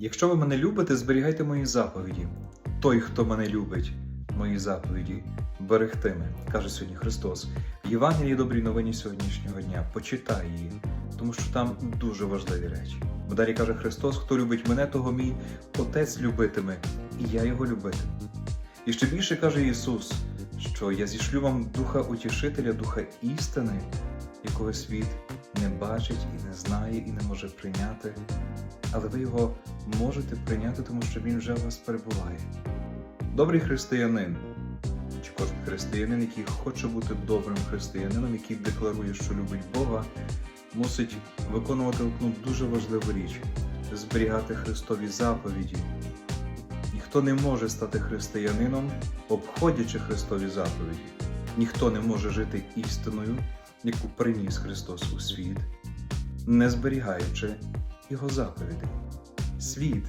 Якщо ви мене любите, зберігайте мої заповіді. Той, хто мене любить, мої заповіді берегтиме, каже сьогодні Христос. Євангелії добрій новині сьогоднішнього дня. Почитай її, тому що там дуже важливі речі. Бо далі каже Христос: хто любить мене, того мій Отець любитиме, і я його любитиму. І ще більше каже Ісус, що я зішлю вам духа утішителя, духа істини, якого світ не бачить і не знає, і не може прийняти. Але ви його можете прийняти, тому що він вже в вас перебуває. Добрий християнин, чи кожен християнин, який хоче бути добрим християнином, який декларує, що любить Бога, мусить виконувати одну дуже важливу річ зберігати Христові заповіді. Ніхто не може стати християнином, обходячи Христові заповіді. Ніхто не може жити істиною, яку приніс Христос у світ, не зберігаючи Його заповідей. Світ,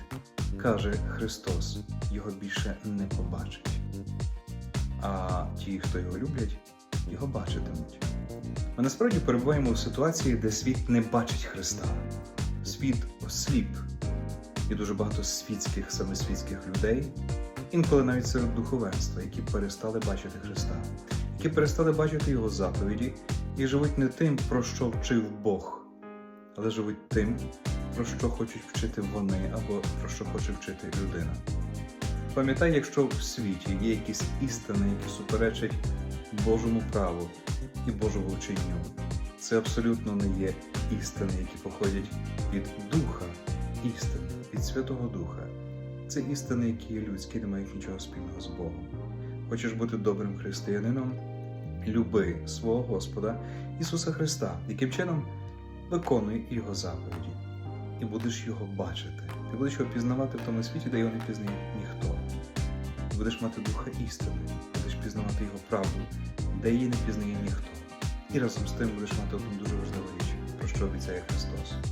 каже Христос, його більше не побачить. А ті, хто його люблять, його бачитимуть. Ми насправді перебуваємо в ситуації, де світ не бачить Христа. Світ осліп. Є дуже багато світських, саме світських людей, інколи навіть серед духовенства, які перестали бачити Христа, які перестали бачити Його заповіді і живуть не тим, про що вчив Бог, але живуть тим, про що хочуть вчити вони або про що хоче вчити людина. Пам'ятай, якщо в світі є якісь істини, які суперечать Божому праву і Божому вченню, це абсолютно не є істини, які походять від Духа істини, від Святого Духа. Це істини, які є людські, не мають нічого спільного з Богом. Хочеш бути добрим християнином? Люби свого Господа Ісуса Христа, яким чином виконуй Його заповіді, і будеш Його бачити. Ти будеш його пізнавати в тому світі, де його не пізнає ніхто. Ти будеш мати духа істини, будеш пізнавати його правду, де її не пізнає ніхто. І разом з тим будеш мати одну дуже важливу річ, про що обіцяє Христос.